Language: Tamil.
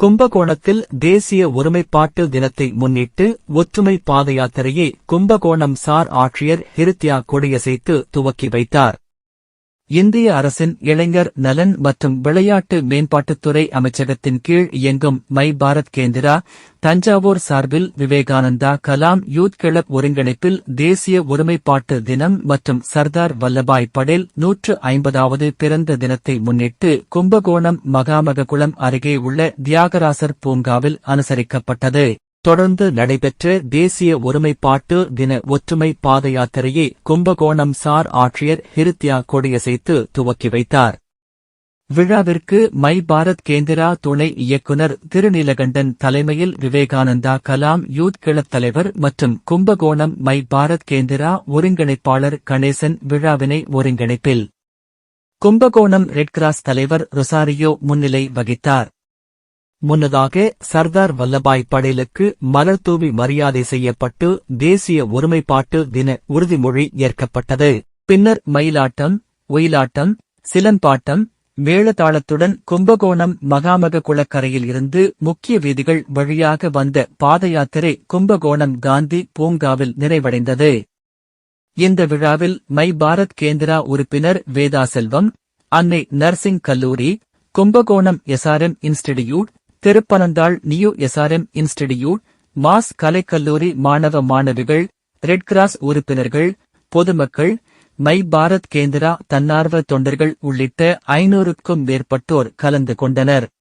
கும்பகோணத்தில் தேசிய ஒருமைப்பாட்டு தினத்தை முன்னிட்டு ஒற்றுமை பாதயாத்திரையை கும்பகோணம் சார் ஆட்சியர் ஹிருத்யா கொடியசைத்து துவக்கி வைத்தார். இந்திய அரசின் இளைஞர் நலன் மற்றும் விளையாட்டு மேம்பாட்டுத்துறை அமைச்சகத்தின் கீழ் இயங்கும் மை பாரத் கேந்திரா தஞ்சாவூர் சார்பில் விவேகானந்தா கலாம் யூத் கிளப் ஒருங்கிணைப்பில் தேசிய ஒருமைப்பாட்டு தினம் மற்றும் சர்தார் வல்லபாய் படேல் நூற்று ஐம்பதாவது பிறந்த தினத்தை முன்னிட்டு கும்பகோணம் மகாமககுளம் அருகே உள்ள தியாகராசர் பூங்காவில் அனுசரிக்கப்பட்டது. தொடர்ந்து நடைபெற்ற தேசிய ஒருமைப்பாட்டு தின ஒற்றுமை பாத யாத்திரையை கும்பகோணம் சார் ஆட்சியர் ஹிருத்யா கொடியசைத்து துவக்கி வைத்தார். விழாவிற்கு மை பாரத் கேந்திரா துணை இயக்குனர் திருநீலகண்டன் தலைமையில் விவேகானந்தா கலாம் யூத் கிளப் தலைவர் மற்றும் கும்பகோணம் மை பாரத் கேந்திரா ஒருங்கிணைப்பாளர் கணேசன் விழாவினை ஒருங்கிணைப்பில். கும்பகோணம் ரெட் கிராஸ் தலைவர் ரொசாரியோ முன்னிலை வகித்தார். முன்னதாக சர்தார் வல்லபாய் படேலுக்கு மலர் தூவி மரியாதை செய்யப்பட்டு தேசிய ஒருமைப்பாட்டு தின உறுதிமொழி ஏற்கப்பட்டது. பின்னர் மயிலாட்டம் ஒயிலாட்டம் சிலம்பாட்டம் மேளதாளத்துடன் கும்பகோணம் மகாமக குளக்கரையில் இருந்து முக்கிய வீதிகள் வழியாக வந்த பாத யாத்திரை கும்பகோணம் காந்தி பூங்காவில் நிறைவடைந்தது. இந்த விழாவில் மை பாரத் கேந்திரா உறுப்பினர் வேதா செல்வம் அன்னை நர்சிங் கல்லூரி Kumbakonam SRM institute Thiruppanandal new SRM institute mass கலைக்கல்லூரி மாணவ மாணவிகள் ரெட் கிராஸ் உறுப்பினர்கள் பொதுமக்கள் மை பாரத் கேந்திரா தன்னார்வ தொண்டர்கள் உள்ளிட்ட ஐநூறுக்கும் மேற்பட்டோர் கலந்து கொண்டனர்.